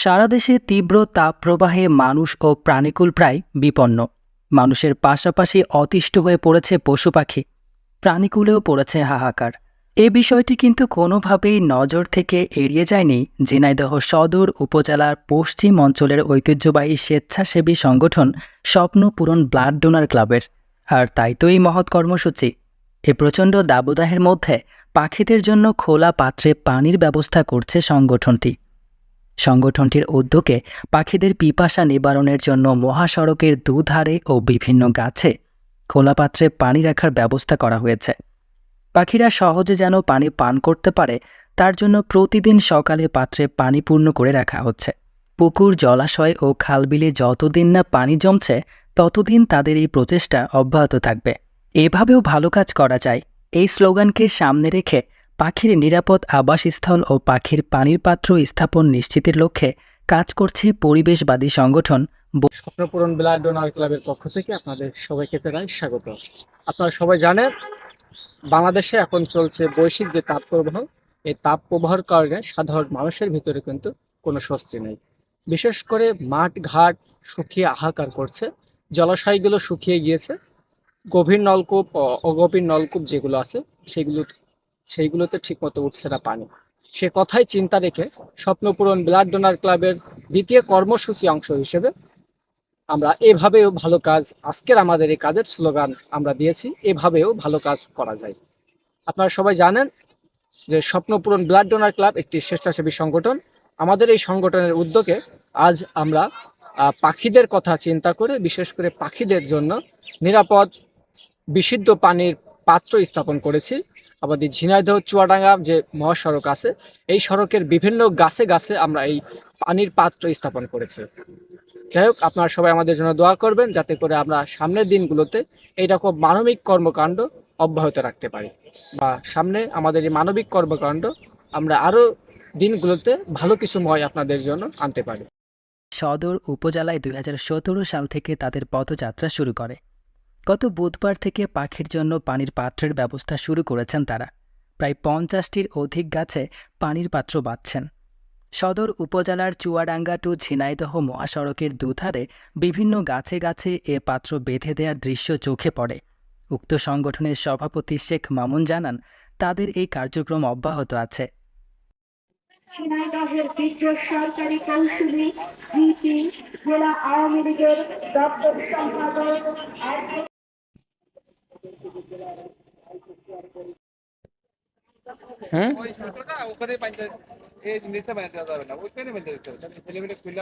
সারা দেশে তীব্র তাপপ্রবাহে মানুষ ও প্রাণীকুল প্রায় বিপন্ন। মানুষের পাশাপাশি অতিষ্ঠ হয়ে পড়েছে পশু পাখি। প্রাণীকুলেও পড়েছে হাহাকার। এ বিষয়টি কিন্তু কোনোভাবেই নজর থেকে এড়িয়ে যায়নি ঝিনাইদহ সদর উপজেলার পশ্চিম অঞ্চলের ঐতিহ্যবাহী স্বেচ্ছাসেবী সংগঠন স্বপ্ন পূরণ ব্লাড ডোনার ক্লাবের। আর তাই তো এই মহৎ কর্মসূচি। এ প্রচণ্ড দাবদাহের মধ্যে পাখিদের জন্য খোলা পাত্রে পানির ব্যবস্থা করছে সংগঠনটি। সংগঠনটির উদ্যোগে পাখিদের পিপাসা নিবারণের জন্য মহাসড়কের দুধারে ও বিভিন্ন গাছে খোলা পাত্রে পানি রাখার ব্যবস্থা করা হয়েছে। পাখিরা সহজে যেন পানি পান করতে পারে, তার জন্য প্রতিদিন সকালে পাত্রে পানি পূর্ণ করে রাখা হচ্ছে। পুকুর, জলাশয় ও খালবিলে যতদিন না পানি জমছে, ততদিন তাদের এই প্রচেষ্টা অব্যাহত থাকবে। এভাবেও ভালো কাজ করা যায়। এই স্লোগানকে সামনে রেখে পাখির নিরাপদ আবাসস্থল ও পাখির পানির পাত্র স্থাপন নিশ্চিতের লক্ষ্যে কাজ করছে পরিবেশবাদী সংগঠন। স্বপ্নপূরণ ব্লাড ডোনার ক্লাবের পক্ষ থেকে আপনাদের সবাইকে জানাই স্বাগত। আপনারা সবাই জানেন, বাংলাদেশে এখন চলছে বৈশ্বিক যে তাপ প্রবাহ, এই তাপ প্রবাহের কারণে সাধারণ মানুষের ভিতরে কিন্তু কোনো স্বস্তি নেই। বিশেষ করে মাঠ, ঘাট শুকিয়ে হাহাকার করছে, জলাশয়গুলো শুকিয়ে গিয়েছে। গভীর নলকূপ অগভীর নলকূপ যেগুলো আছে, সেগুলো সেইগুলোতে ঠিকমতো উঠছে না পানি। সে কথাই চিন্তা রেখে স্বপ্নপূরণ ব্লাড ডোনার ক্লাবের দ্বিতীয় কর্মসূচি অংশ হিসেবে আমরা এভাবেও ভালো কাজ, আজকের আমাদের এই কাজের স্লোগান আমরা দিয়েছি, এভাবেও ভালো কাজ করা যায়। আপনারা সবাই জানেন যে স্বপ্নপূরণ ব্লাড ডোনার ক্লাব একটি স্বেচ্ছাসেবী সংগঠন। আমাদের এই সংগঠনের উদ্যোগে আজ আমরা পাখিদের কথা চিন্তা করে, বিশেষ করে পাখিদের জন্য নিরাপদ, বিশুদ্ধ পানির পাত্র স্থাপন করেছি। আমাদের ঝিনাইদহ, চুয়াডাঙ্গা যে মহাসড়ক আছে, এই সড়কের বিভিন্ন গাছে গাছে আমরা এই পানির পাত্র স্থাপন করেছি। যাই হোক, আপনারা সবাই আমাদের জন্য দোয়া করবেন যাতে করে আমরা সামনের দিনগুলোতে এইরকম মানবিক কর্মকাণ্ড অব্যাহত রাখতে পারি বা সামনে আমাদের এই মানবিক কর্মকাণ্ড আমরা আরও দিনগুলোতে ভালো কিছু ময় আপনাদের জন্য আনতে পারি। সদর উপজেলায় দুই হাজার সতেরো সাল থেকে তাদের পথযাত্রা শুরু করে। গত বুধবার থেকে পাখির জন্য পানির পাত্রের ব্যবস্থা শুরু করেছেন তারা। প্রায় পঞ্চাশটির অধিক গাছে পানির পাত্র বাঁধছেন। সদর উপজেলার চুয়াডাঙ্গা টু ঝিনাইদহ মহাসড়কের দুধারে বিভিন্ন গাছে গাছে এ পাত্র বেঁধে দেওয়ার দৃশ্য চোখে পড়ে। উক্ত সংগঠনের সভাপতি শেখ মামুন জানান, তাদের এই কার্যক্রম অব্যাহত আছে। ঝিনাইদহের সরকারি কৌশলী জেলা আওয়ামী লীগের দপ্তর সম্পাদক হ্যাঁ? ওখানে এই জিনিসটা বানাতে যাবে না ওইখানে বাইন্দা দিতে হবে। ছেলেমেয়ে খুললে